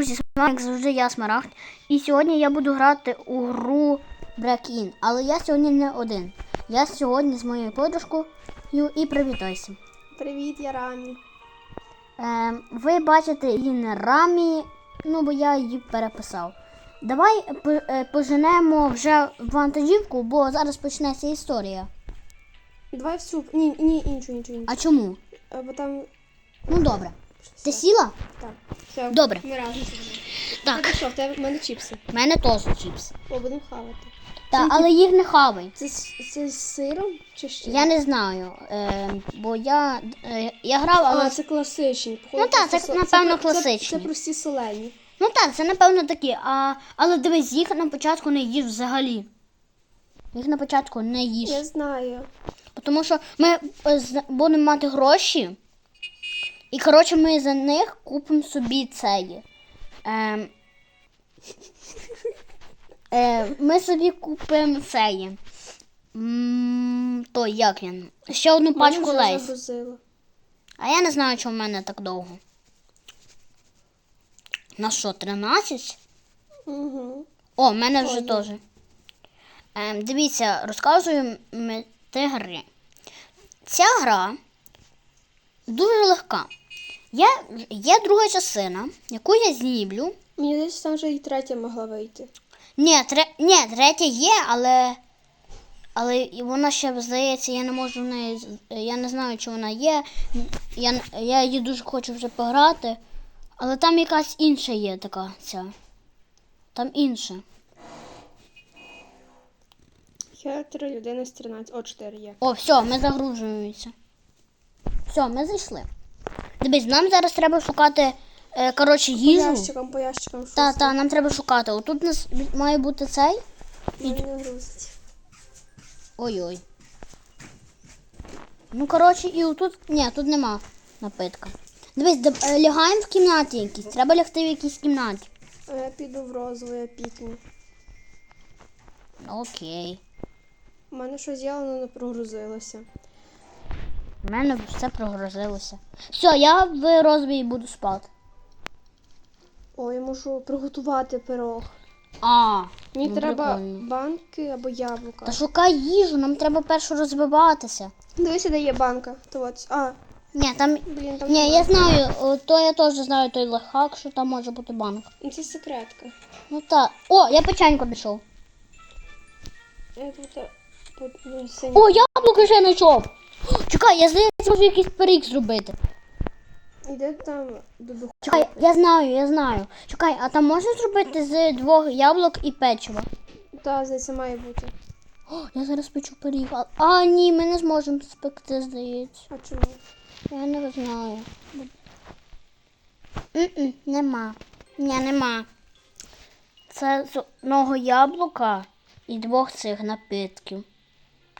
Друзі, з вами, як завжди, я Смарагд. І сьогодні я буду грати у гру Break-In. Але я сьогодні не один. Я сьогодні з моєю подружкою і привітайся. Привіт, я Рамі. Ем, ви бачите її на рамі, ну бо я її переписав. Давай е, поженемо вже вантажівку, бо зараз почнеться історія. Давай в суп. Ні, ні, іншу, іншу, іншу. А чому? Бо там. Ну добре. Ти сіла? Так. Все. Добре. Ми разом сидимо. Так. Так. Що, в тебе в мене чіпси. У мене теж чіпси. О, будемо хавати. Та, але їх не хавай. Це, з- це з сиром чи ще? Я не знаю, е, бо я, е, я грав, але А, це класичні. Походу, Ну так, це, со- напевно, про- це- класичні. Це, прості солені. Ну так, це напевно такі. А, але дивись, їх на початку не їж взагалі. Їх на початку не їж. Я знаю. Тому що ми е, з- будемо мати гроші. І коротше ми за них купимо собі цей. Ем, е, ми собі купимо цей. м, Той, як він? Ще одну пачку лейс. загрузило. А я не знаю, чому в мене так довго. На що, 13? Угу. О, в мене вже Ой. теж. Ем, дивіться, розказую мети гри. Ця гра дуже легка. Є, є друга частина, яку я знімлю. Мені десь там вже і третя могла вийти. Ні, тре, ні, третя є, але. Але вона ще здається, я не можу в неї. Я не знаю, чи вона є. Я, я її дуже хочу вже пограти. Але там якась інша є така ця. Там інша. Я 3 людини з 13. О, 4 є. О, все, ми загружуємося. Все, ми зайшли. Дивись, нам зараз треба шукати, е, коротше, По їжу. ящикам, по ящикам. щось Та, та, нам треба шукати. Отут у нас має бути цей. Грузить. Ой-ой. Ну, коротше, і отут. Ні, тут нема напитка. Дивись, де- е, лягаємо в кімнаті якісь. Треба лягти в якійсь кімнаті. А Я піду в розову, я пікну. Окей. У мене щось є, не прогрузилося. У мене все прогрозилося. Все, я в розбій буду спати. О, я можу приготувати пирог. А, Мені ну, треба прикольно. банки або яблука. Та шукай їжу, нам треба першу розвиватися. Дивися, де є банка. То от. А, Ні, там. блін, там. Ні, я знаю, о, то я теж знаю той лайфхак, що там може бути банк. Ну, Це секретка. Ну так. О, я печеньку знайшов. Я тут е, ну, синій. О, яблуко ще знайшов. Чекай, я здається, можу якийсь пиріг зробити. Іде там до духу. Чекай, я знаю, я знаю. Чекай, а там можна зробити з двох яблук і печива? Та, здається, має бути. О, я зараз печу пиріг. А, а ні, ми не зможемо спекти, здається. А чому? Я не знаю. М-м, нема. Ні, нема. Це з одного яблука і двох цих напитків.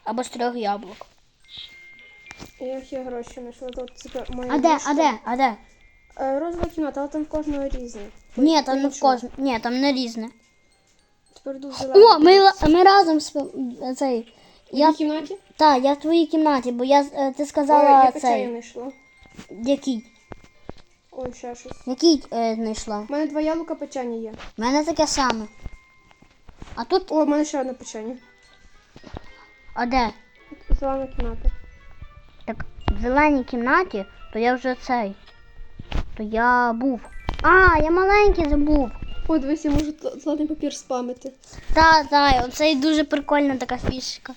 Або з трьох яблук. Я гроші знайшла, то це моя А де, а де, а де? Е, Розова кімната, але там в кожного різне. Ні, там не в кожному. Ні, там не різне. Тепер йду. О, ми, ми разом спи... цей. В Я, якій кімнаті? та, я в твоїй кімнаті, бо я, з- е, ти Ой, сказала я печення цей. знайшла. Який? Ой, ще щось. Який е, знайшла? У мене два яблука печення є. У мене таке саме. А тут, О, у мене ще одне печення. а де? Зелена кімната. Так, в зеленій кімнаті, то я вже цей. То я був. А, я маленький забув. Ой, дивись, я можу зелений папір спамити. Та, та, оце і дуже прикольна така фішка.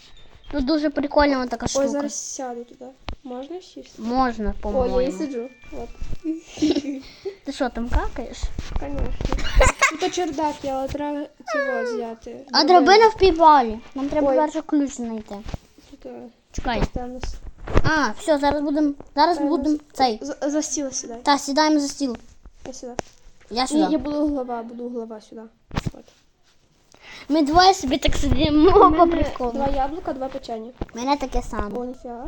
Ну дуже прикольна така штука. Ой, зараз сяду туди. Можна сісти? Можна, по-моєму. Ой, я і сиджу. От. Ти що там какаєш? Конечно. Тут чердак, є, але треба цього взяти. А драбина в підвалі. Нам треба Ой. перше ключ знайти. Е, Чекай. Темнос. А, все, зараз будемо. Зараз будемо цей. За, за стіл сідай. Та, сідаємо за стіл. Я сюди. Я Ні, я буду голова, буду голова сюди. От. Ми двоє собі так сидимо по приколу. Два яблука, два печення. Мене таке саме. О, ніфіга.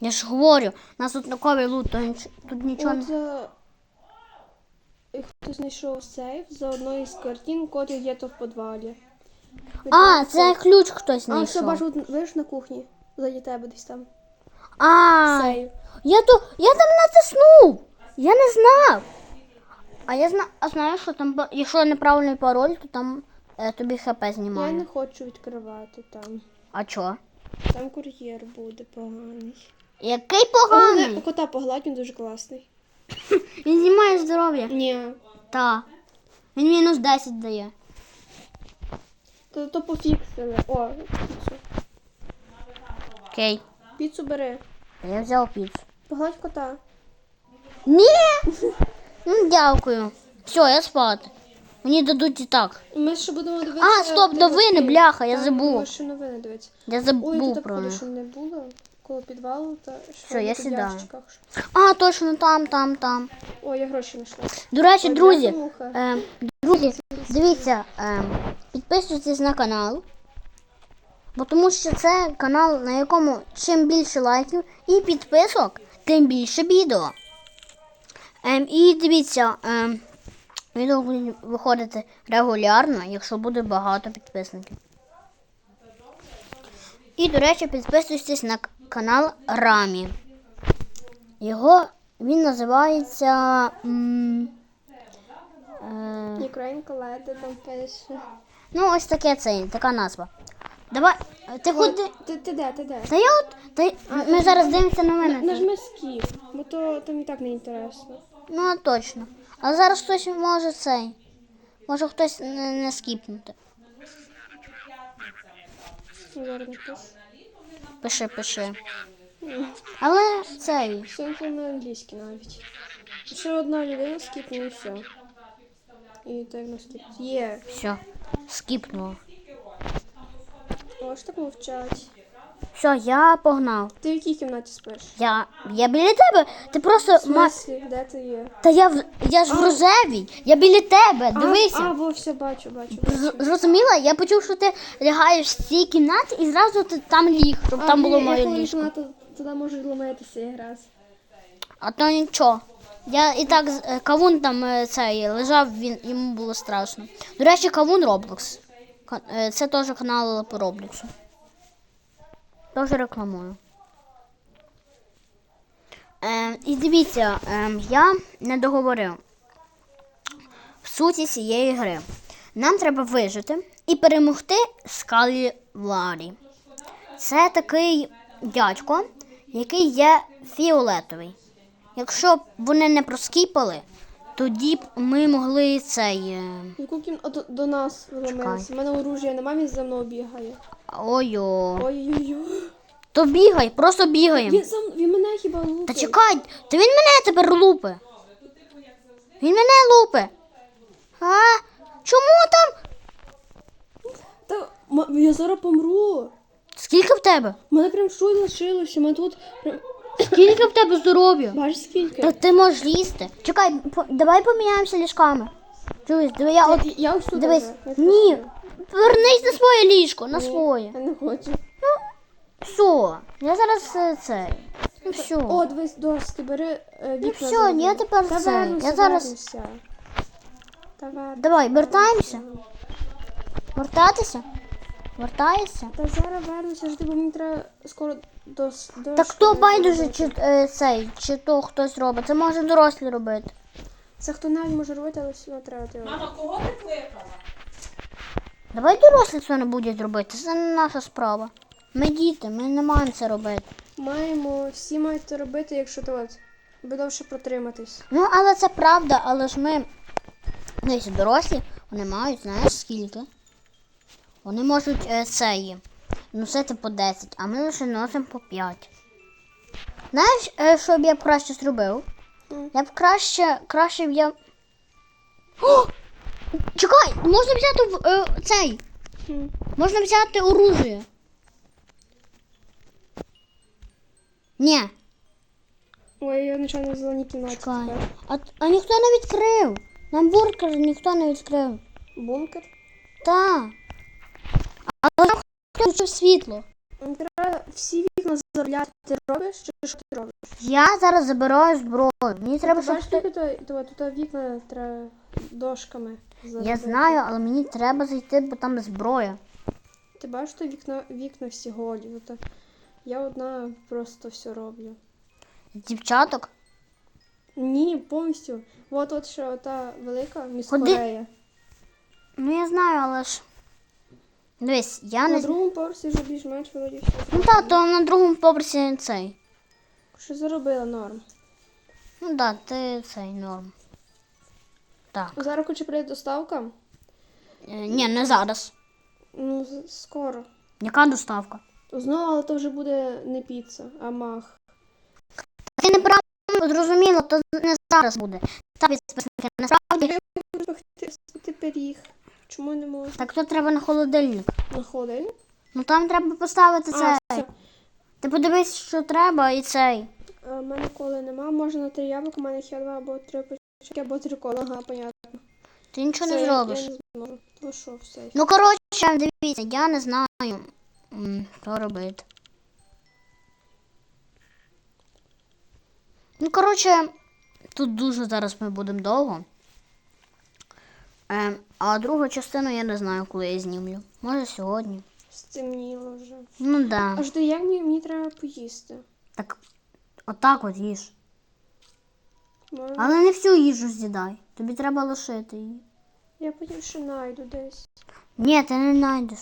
Я ж говорю, у нас тут таковий лут, то ніч- тут нічого не. От е, і хтось знайшов сейф за одною з картин, котрий є то в підвалі. А, це ключ хтось А, все, знайшов. бачу, от, видиш на кухні. Заді тебе десь там. А, Сейф. я то я там натиснув. Я не знав. А я знаю, а знаєш, що там, ба- якщо неправильний пароль, то там е, тобі хп Я знімає. не хочу відкривати там. А чо? Там кур'єр буде поганий. Який поганий? кота погладь, він дуже класний. Він знімає здоров'я. Ні. Та. Він мінус 10 дає. То, то пофіксили. О. Окей. Піцу бери. Я взяв піцу. Погладь кота. Ні! Ну, дякую. Все, я спати. Мені дадуть і так. Ми ще будемо дивитися. А, стоп, новини, бляха, я забув. Ще новини дивитися. Я Ой, забув тут про обходу, них. що не було. Коло підвалу та Що, я сідаю. А, точно, там, там, там. О, я гроші знайшла. До речі, Ой, друзі, бляха-муха. е, друзі, дивіться, е, підписуйтесь на канал. Бо тому що це канал, на якому чим більше лайків і підписок, тим більше відео. Ем, і дивіться, ем, відео будуть виходити регулярно, якщо буде багато підписників. І, до речі, підписуйтесь на канал Рамі. Його він називається. м, е, Українка леди там пише. ну, ось таке це, така назва. Давай. Ти ходи. Ти, ти де, ти де? Та я от. Та, й- ми зараз дивимося на мене. Нажми скіп, бо то там і так не інтересно. Ну, а точно. А зараз хтось може цей. Може хтось не, не скіпнути. Ну, Зараз. Пиши, пиши. Але цей. Все це на англійській навіть. Ще одна людина скіпне і все. І так на скіп. Є. Все. Скіпнуло. О, так мовчать. Все, я погнав. Ти в якій кімнаті спиш? Я. Я біля тебе. Ти просто. В Ма... смислі, де ти є? Та я в я ж в рожевій. Я біля тебе. Дивися. А, а во, все, бачу, бачу, З- бачу. Зрозуміла? Я почув, що ти лягаєш в цій кімнаті і зразу ти там ліг, щоб там було моє ліжко. Кімната, туди може ломитися якраз. А то нічого. Я і так з- е, кавун там е, цей лежав, він йому було страшно. До речі, кавун Roblox. Е, Це теж канал по Роблоксу. Теж рекламую. Е, і дивіться, е, я не договорив в суті цієї гри. Нам треба вижити і перемогти Скалі Ларі. Це такий дядько, який є фіолетовий. Якщо вони не проскіпали, тоді б ми могли цей. е, Яку до, до нас вломилися. У мене оружия немає, він за мною бігає. Ой-о. Ой-ой-ой. То бігай, просто бігаємо. Він, сам, він мене хіба лупить? Та чекай, та він мене тепер лупе. Він мене лупе. А? Чому там? Та м- я зараз помру. Скільки в тебе? У мене прям щось лишилося. У мене тут прям... Скільки в тебе здоров'я? Бачиш скільки? Та ти можеш лізти. Чекай, по- давай поміняємося ліжками. Дивись, диви, я от. Я, я ось тут. Дивись. Я ні, тут. повернись на своє ліжко, на Ні, своє. Я не хочу. Все, я зараз е, це. Ну все. О, дивись, доски, бери е, вікна. все, зроби. я тепер Та це, вернуся, я зараз- вернуся. Та вернуся. Давай, вертаємося. Вертатися? Вертаєшся? Та зараз вернуся, жди, бо мені треба скоро до, до Так хто школи байдуже, чи е, цей, чи то хтось робить. Це може дорослі робити. Це хто навіть може робити, але все одно треба ти робити. Мама, кого ти кликала? Давай дорослі це не будуть робити. Це не наша справа. Ми діти, ми не маємо це робити. Маємо, всі мають це робити, якщо то от, аби довше протриматись. Ну, але це правда, але ж ми. Дивись, дорослі, вони мають, знаєш скільки? Вони можуть е, цей носити по 10, а ми лише носимо по 5. Знаєш, е, що б я б краще зробив? Я б краще, краще б я. О! Чекай, можна взяти в- е, цей. Можна взяти оружие. Ні, Ой, я нічого не взяла ні кімнаті чекай. тепер. А, а ніхто не відкрив. Нам бургер ніхто не відкрив. Бункер. Так. Включив світло. Треба всі вікна заробляти. Ти робиш чи що ти робиш? Я зараз забираю зброю. Мені треба, Ти щоб то, тут вікна треба дошками Я знаю, але мені треба зайти, бо там зброя. Ти бачиш, то вікна, вікна всі голі. Я одна просто все роблю. Дівчаток. Ні, повністю. От от що та велика міс Ходи. Корея. Ну я знаю, але ж. Дивись, я На не. другому поверсі вже більш-менш вроді все. Ну так, то на другому поверсі цей. Що заробила норм. Ну так, ти цей норм. Так. Зараз хоче прийде доставка. Е, ні, не зараз. Ну, з- скоро. Яка доставка? Знову, але то вже буде не піца, а мах. Ти неправильно зрозуміла, то не зараз буде. Так, підписники, насправді. Ти пиріг. Чому не можна? Так то треба на холодильник. На холодильник? Ну там треба поставити А, цей. все. Ти подивись, що треба, і цей. А, в мене коли нема, можна три яблука, в мене є два або три печки, або три кола, ага, понятно. Ти нічого Все, не зробиш. Я не зможу. То що, все. Ну, коротше, дивіться, я не знаю, що робити. Ну, коротше, тут дуже зараз ми будемо довго. Ем, а другу частину я не знаю, коли я знімлю. Може сьогодні. Стемніло вже. Ну да. Аж до як мені, мені треба поїсти. Так, отак от їж. Можна? Але не всю їжу з'їдай. Тобі треба лишити її. Я потім ще найду десь. Ні, ти не знайдеш.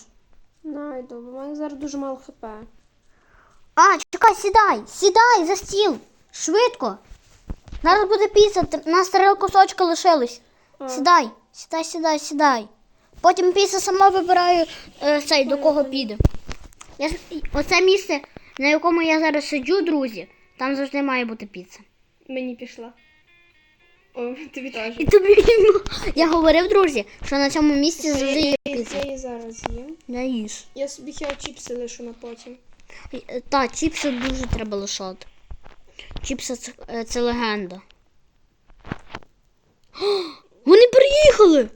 Найду, бо в мене зараз дуже мало хп. А, чекай, сідай, сідай за стіл. Швидко. Зараз буде піца, у нас три кусочки лишились. А. Сідай, сідай, сідай, сідай. Потім піца сама вибираю е, цей, до кого піде. Я, оце місце, на якому я зараз сиджу, друзі, там завжди має бути піца. Мені пішла. О, тобі теж. І тобі я говорив, друзі, що на цьому місці завжди є Я її зараз з'їм. Я їж. Я собі хіба чіпси лишу на потім. Е, Та, чіпси дуже треба лишати. Чіпси це, е, це легенда. Вони приїхали!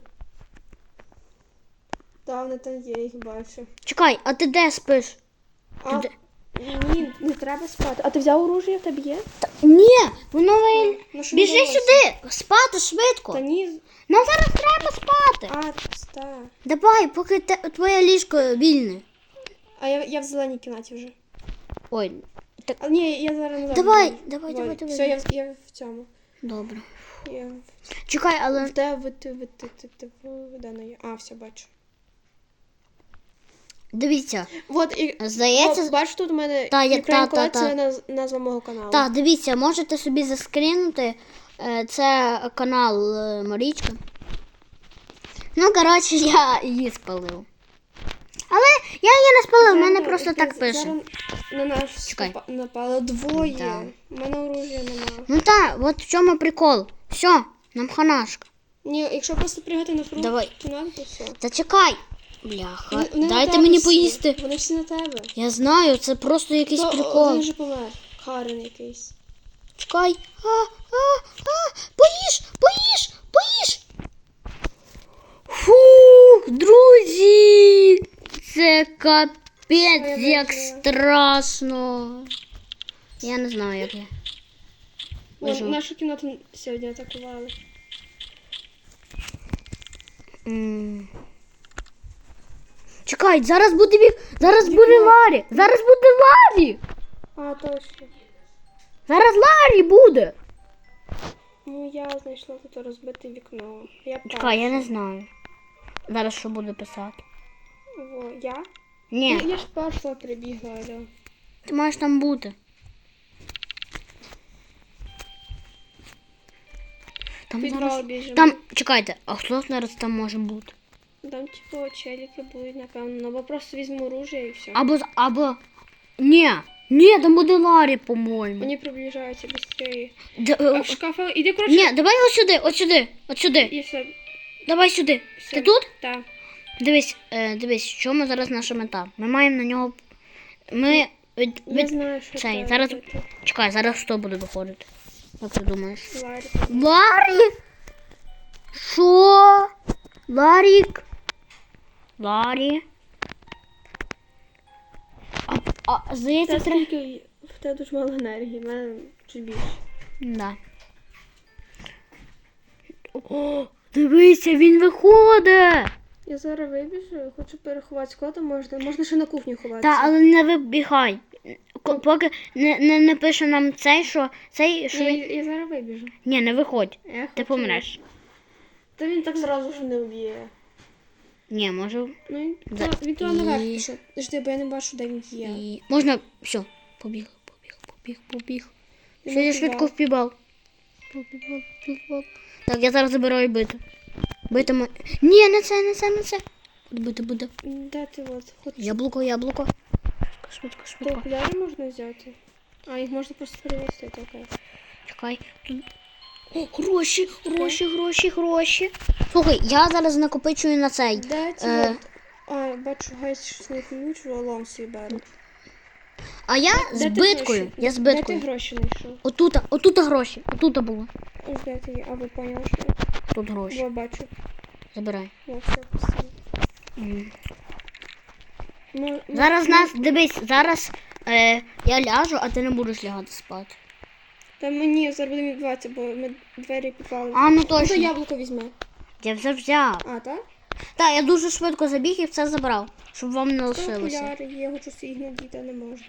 Та вони там є, я їх бачу. Чекай, а ти де спиш? А, де? ні, не треба спати. А ти взяв оружие в тебе є? Та, ні, воно ви... Ну, що Біжи не сюди! Спати швидко! Та ні. Нам зараз треба спати. А, та. Давай, поки те, твоє ліжко вільне. А я, я в зеленій кімнаті вже. Ой, так А ні, я зараз назад. Давай, давай, давай, давай. Все, я, в- я в цьому. добре. Я... Чекай, але Де ви ти ви ти ти ти де вона є? А, все бачу. дивіться, Вот і здається, О, бачиш, тут у мене Та, я- Ukraine та, та, та. це наз- назва мого каналу. Так, дивіться, можете собі заскрінути. Е, Це канал е, Марічка. Ну, коротше, я її спалив. Але я її не спалив, в мене Зараз- просто так зараз пише. На нас Чекай. напало двоє. Да. У мене оружия нема. Ну так, от в чому прикол. Все, нам ханашка. Ні, якщо просто пригати на другу Давай. кімнату, то все. Та чекай. Бляха, Вони- на дайте тебе мені всі. поїсти. Вони всі на тебе. Я знаю, це просто якийсь То, прикол. Один вже помер. Карен якийсь. Чекай. А, а, а, поїж, поїж, поїж. Фух, друзі. Це капець, як страшно. Я не знаю, як я. Вон, нашу кімнату сьогодні атакували. М. Чекай, зараз буде вік. Зараз буде Ларі. Зараз буде Ларі. А, точно. Зараз Ларі буде. Ну я знайшла тут розбите вікно. Я Чекай, я не знаю. Зараз що буде писати. Во, я? Ні, Я, я ж перша прибігла, да. ти маєш там бути. Там Підвал зараз... біжимо. Там, чекайте, а хто зараз там може бути? Там типу челіки будуть, напевно. Ну, бо просто візьму оружие і все. Або, або... Ні, ні, там буде Ларі, по-моєму. Вони приближаються швидше. Д- А е, шкафа, іди, коротше. Ні, давай ось сюди, ось сюди, ось сюди. І все. Давай сюди. все. Ти тут? Так. Дивись, е, дивись, що ми зараз наша мета. Ми маємо на нього. Ми від, Я від... знаю, що цей, зараз- Чекай, зараз хто буде виходити? Як ти думаєш? Ларі. Ларі? Що? Ларік? Ларі? А, а здається, Та скільки в тебе дуже мало енергії, в мене чуть більше. Да. О, дивися, він виходить. Я зараз вибіжу, хочу переховати склад, можна. Можна ще на кухню ховатися. Та, але не вибігай. Поки не, не напише нам цей, що цей, що Я, він. я зараз вибіжу. Ні, не виходь. Я Ти помреш. Та він так зразу ж не вб'є. Ні, може. Ну, він, Да, він туди наверх пішов. Жди, бо я не бачу, де він є. І... Можна. Все. Побіг, побіг, побіг, побіг. Все, я швидко впібав. Побігав, впібав. Так, я зараз забираю бити. Бити мо... Ні, не це, не це, не це. Буде, бити, буде. Де ти от? Хоч Яблуко, яблуко. Швидко, швидко. окуляри можна взяти? А, їх можна просто перемістити, окей. Чекай. Тут... О, гроші, гроші, гроші, гроші. Слухай, я зараз накопичую на цей. Де ці Е. А, бачу, гайс щось не ключ, лом свій беру. А я з биткою. Я з Де ти гроші знайшов? Отута, отута гроші. Отута було. Ось де ти. А ви поняли, що? Тут гроші. Бо бачу. Забирай. Я все пустила. М. Ну, Зараз нас, дивись, зараз е, я ляжу, а ти не будеш лягати спати. Та мені зараз будемо відбуватися, бо ми двері підвали. А, ну Ну, то точно. яблуко візьме. Я вже взяв. А, так? Так, я дуже швидко забіг і все забрав, щоб вам не лишилося. є, я хочу їх надіти, не можна.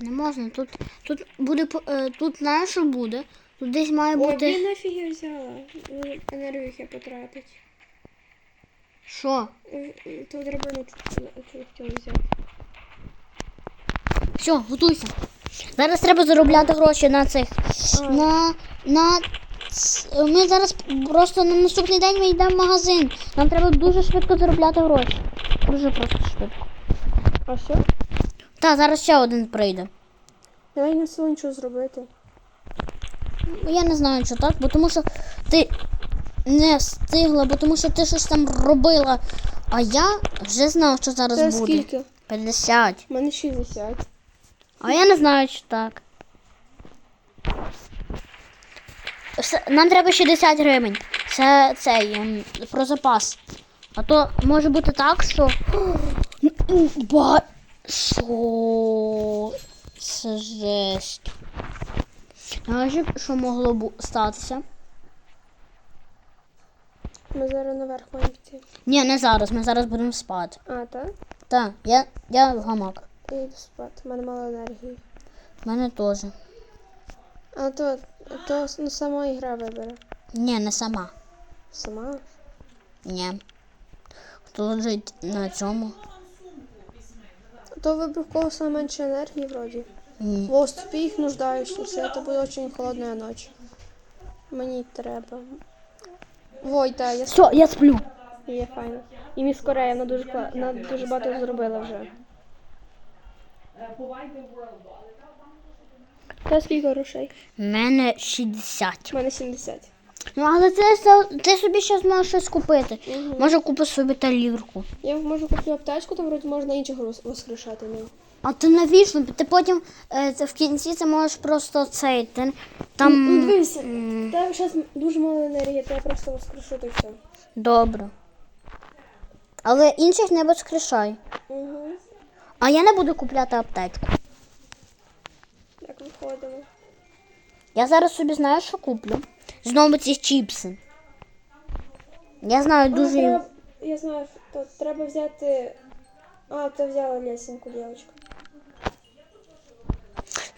Не можна. Тут, тут буде е, тут знаєш, що буде? Тут десь має Ой, бути. блін, нафіг я взяла. Ну, Енергію я потратить. Що? Драбину чого хотіла взяти. Все, готуйся. Зараз треба заробляти гроші на цих. А. На, на... Ми зараз просто на наступний день ми йдемо в магазин. Нам треба дуже швидко заробляти гроші. Дуже просто швидко. А що? Так, зараз ще один прийде. Я не встигла нічого зробити. Ну, Я не знаю, що так, бо тому що ти не встигла, бо тому що ти щось там робила. А я вже знав, що зараз Це буде. скільки? 50. У мене 60. А я не знаю, що так. Все, Нам треба 60 гривень. Це цей ем, про запас. А то може бути так, що. Ба... Що? Це жесть. Знаєш, що могло бу- статися? Ми зараз наверх маємо піти. Ні, не зараз. Ми зараз будемо спати. А, так? Так, я, я в гамак. Я йду спати. У мене мало енергії. У мене теж. А то, то ну, сама ігра вибере. Ні, не сама. Сама? Ні. Хто лежить на цьому? То вибрав кого саме менше енергії вроді. Ні. В оступі їх нуждающихся. Это буде очень холодная ночь. Мені треба. Ой, так, я Все, я сплю. Є файно. І міс Корея, вона дуже, кла- вона дуже багато зробила вже. Та скільки грошей? У мене 60. У мене 70. Ну, але це ти собі ще зможеш щось купити. Може купити собі талірку. Я можу купити аптечку, там вроді можна інших роз- воскрешати. Ну. А ти навіщо? Ти потім е, в кінці це можеш просто цей. Ти, там. Ну, дивися, там зараз дуже мало енергії, то я просто воскрешу то все. Добре. Але інших не воскрешай. Угу. А я не буду купляти аптечку. Як виходимо. Я зараз собі знаю, що куплю. Знову ці чіпси. Я знаю А, дуже. треба, я знаю, то треба взяти. А, ти взяла лесенку, дівчинка.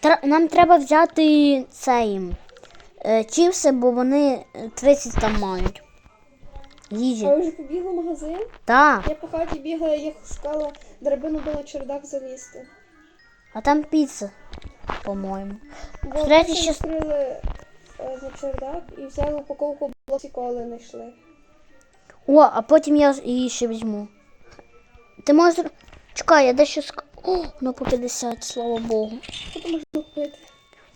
Тр- Нам треба взяти цей е, чіпси, бо вони е, 30 там мають. Їжі. А ви вже побігли в магазин? Так. Я по хаті бігала, я шукала драбину було чердак залізти. А там піца, по-моєму. Бо ми ще- відкрили е, на чердак і взяли упаковку блоків коли знайшли. О, а потім я її ще візьму. Ти можеш. Чекай, я дещо ск... О, ну по 50, слава Богу. Що ти купити?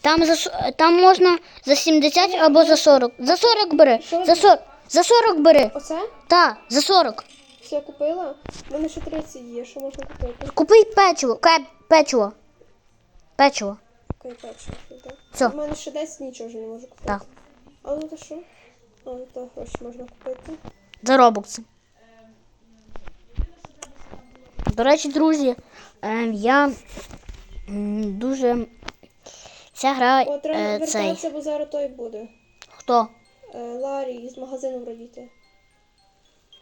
Там за там можна за 70 або за 40. За 40 бери. За 40, за 40 бери. Оце? Так, за 40. Все купила? У мене ще 30 є, що можна купити? Купи печиво, ка- печиво. Печиво. Так? Все. У мене ще 10 нічого вже не можу купити. Так. А ну то що? А ну то гроші можна купити. За робокси. До речі, друзі, е, я дуже. Ця гра О, треба е, цей. вертатися, бо зараз той буде. Хто? Е, Ларі з магазину вроді йти.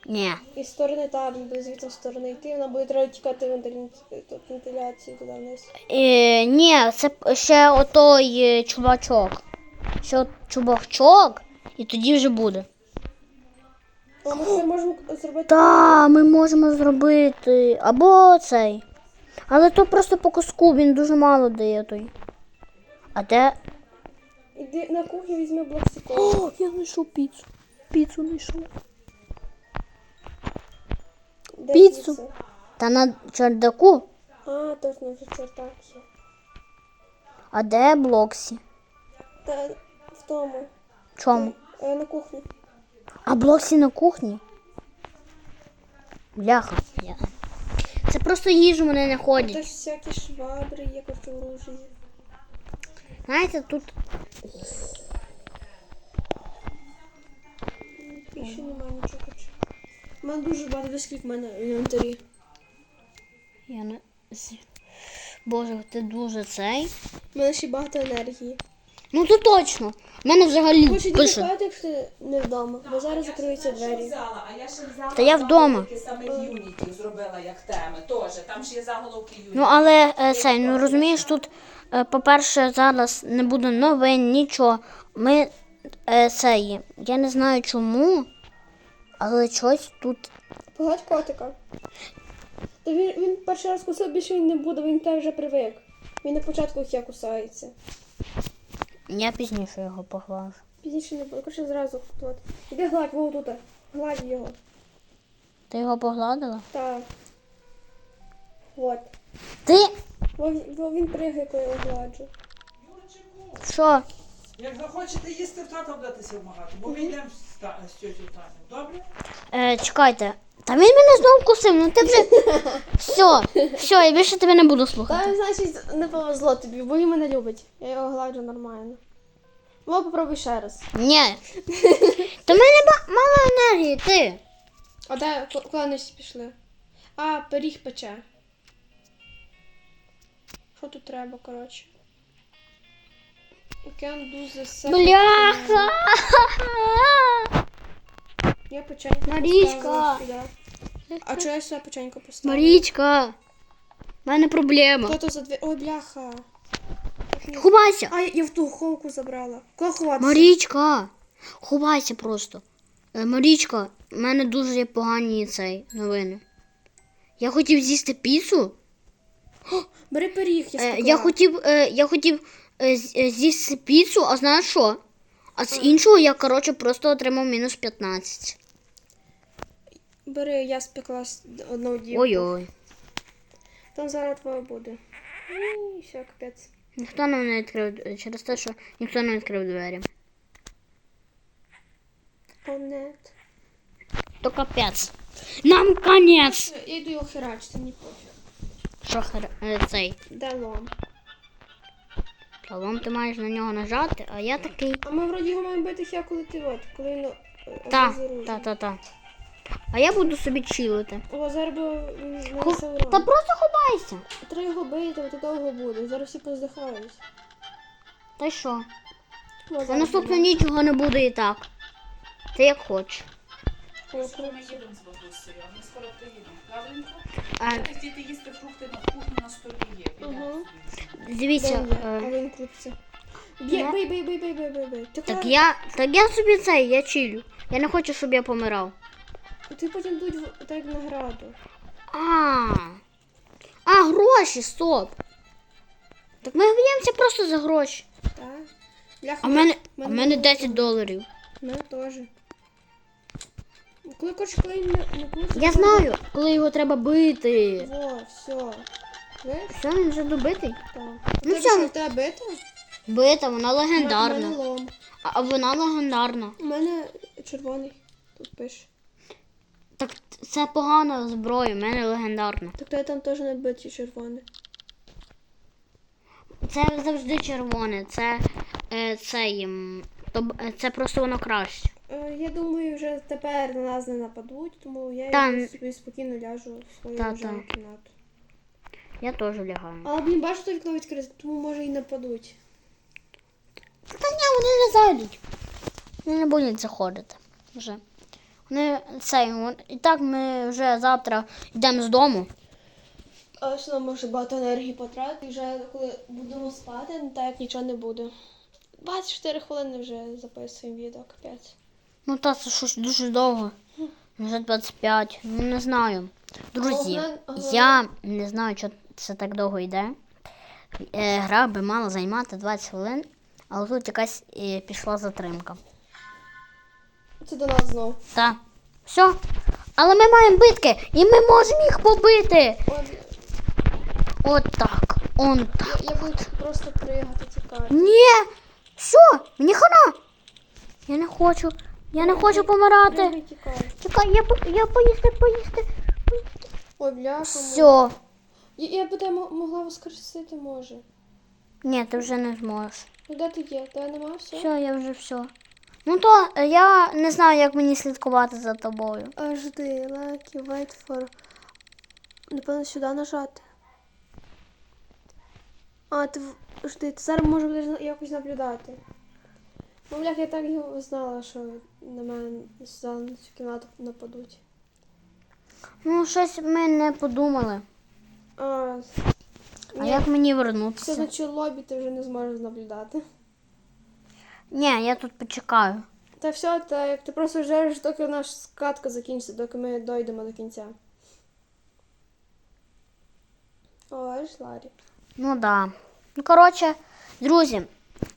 Ні. І з сторони там, буде звідти з сторони йти, вона буде треба тікати вентиля- тут вентиляції туди вниз. Е, ні, це ще отой чувачок. Ще от чувачок, і тоді вже буде. А ми ще можемо зробити. Та, ми можемо зробити. Або цей. Але то просто по куску, він дуже мало дає той. А де. Іди на кухню, візьми блок стекло. О, я знайшов піцу. Піцу знайшов. Де піцу. піца? Та на чердаку. А, точно, вже чертак є. А де Блоксі? Та в тому. Чому? Е, на кухні. А Блоксі на кухні? Бляха. Це просто їжу мене не ходять. ж всякі швабри коротше, оружие. Знаєте, тут. Більше немає нічого, коротше. У мене дуже багато дисків в мене в інвентарі. Я не. Боже, ти дуже цей. У мене ще багато енергії. Ну це точно. У мене взагалі Хочеш пише. спати, якщо ти не вдома, бо зараз закриються двері. взяла, а я ще взяла Та я вдома. саме зробила як теми. Теж там ж є заголовки. Ну але е, цей, ну розумієш, тут, е, по-перше, зараз не буде новин, нічого. Ми е, цей, я не знаю чому, але щось тут. Погладь котика. Та він, він перший раз кусав, більше він не буде, він те вже привик. Він на початку я кусається. Я пізніше його поглажу. Пізніше не буде, коротше зразу. От. Іди гладь, вон тут. Гладь його. Ти його погладила? Так. От. Ти Во він, во він пригає, коли я його гладжу. що? Як захочете їсти, в тата будете вмагати, бо ми йдемо з, та- з тьотю Таню. Добре? Е, чекайте. Та він мене знову вкусив, ну ти вже. Все, все, я більше тебе не буду слухати. Та значить не повезло тобі, бо він мене любить. Я його гладжу нормально. Ну, попробуй ще раз. Ні. Та в мене ба- мало енергії, ти. А де куди пішли? А, пиріг пече. Що тут треба, коротше? Can do the Бляха! Я печеньку Марічка! поставила сюди. А чого я сюди печеньку поставила? Марічка, в мене проблема. Хто то за дві... Ой, бляха. Ховайся. А, я, я в ту ховку забрала. Куди ховатися? Марічка, ховайся просто. Е, Марічка, в мене дуже є погані цей новини. Я хотів з'їсти піцу. Бери пиріг, я Е, спекла. Я хотів, е, я хотів е, з- е, з'їсти піцу, а знаєш що? А з іншого я, коротше, просто отримав мінус 15. Бери, я спекла одну дівку. Ой-ой. Там зараз твоє буде. І все, капець. Ніхто нам не відкрив е, через те, що ніхто не відкрив двері. О, нет. То капець. Нам конець. Я йду його херачити, не пофіг. Що хер... е, цей? Де лом? Талом ти маєш на нього нажати, а я такий. А ми вроді його маємо бити хя, коли ти от, коли він е, Та, та, та, та. А я буду собі чилити. О, зараз би Ху- Та просто ховайся. Треба його бити, то довго буде. Зараз всі поздихають. Та й що? О, На зараз наступну буде. ніч не буде і так. Ти як хочеш. Скоро ми їдемо з бабусею, ми скоро приїдемо. Правильно? А, Хотіти їсти фрукти на кухні на столі є. Підемо дивіться. Є? А Е, він крутиться. Бий, бий, бий, бий, бий, бий, так я. Так я собі цей, я чилю. Я не хочу, щоб я помирав. Ти потім дуть в- так награду. А. А, гроші, стоп. Так ми б'ємося просто за гроші. Так. Бляха, А в мене, а в мене мене 10 доларів. У мене теж. Коли коротше, коли не, не крутиться, Я знаю, коли його треба бити. Во, все. Знаєш? Все, він вже добитий. Так. Ну, Ну все. що, тебе бита? Бита, вона У мене легендарна. лом. А а вона легендарна. У мене червоний. Тут пише. Так це погана зброя, в мене легендарна. Так то я там теж не биті червоний. Це завжди червоне, це, е, це, їм, е, це просто воно краще. Е, я думаю, вже тепер на нас не нападуть, тому я Та, йду собі спокійно ляжу в свою Та, лежану та. кімнату. Я теж лягаю. Але, блін, бачиш, то вікно відкрите, тому може і нападуть. Та ні, вони не зайдуть. Вони не будуть заходити. Вже. Не цей. І так ми вже завтра йдемо з дому. Але все одно може багато енергії потратити. І вже коли будемо спати, так як нічого не буде. 24 хвилини вже записуємо відео, капець. Ну та це щось дуже довго. Вже 25. Ну не знаю. Друзі, Головне- головне- я не знаю, що це так довго йде. Е, Гра би мала займати 20 хвилин, але тут якась е, пішла затримка. Це до нас знов. Та. Все. Але ми маємо битки, і ми можемо їх побити. От, так. Он так. я, я буду просто пригати тікати. Ні. Все, мені хана. Я не хочу. Я не хочу помирати. Чекай, я, по- я поїсти, поїсти. Ой, бляха. Все. Я, я би тебе могла воскресити, може. Ні, ти вже не зможеш. Ну де ти є? Тебе нема все? Все, я вже все. Ну то е, я не знаю, як мені слідкувати за тобою. Жди, лайки, wait for. Напевно, сюди нажати. А, ти жди, ти зараз може будеш якось наблюдати. Ну, я так його знала, що на мене сюди на цю кімнату нападуть. Ну, щось ми не подумали. А, А ні, як мені все вернутися? значить лобі ти вже не зможеш наблюдати. Ні, я тут почекаю. Та все, та як ти просто ждеш, доки наша скатка закінчиться, доки ми дойдемо до кінця. Ой, ж Ларі. Ну да. Ну, коротше, друзі,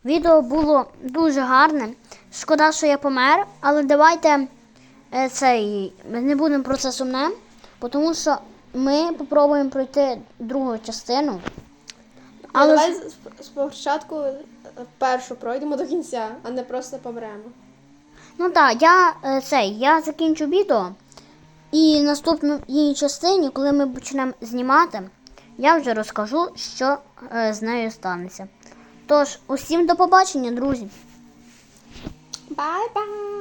відео було дуже гарне. Шкода, що я помер, але давайте е, цей, ми не будемо про це сумне, тому що ми спробуємо пройти другу частину. Але давай спочатку першу пройдемо до кінця, а не просто помремо. Ну так, я е, цей, я закінчу відео. І наступну її частині, коли ми почнемо знімати, я вже розкажу, що е, з нею станеться. Тож, усім до побачення, друзі! Бай-бай!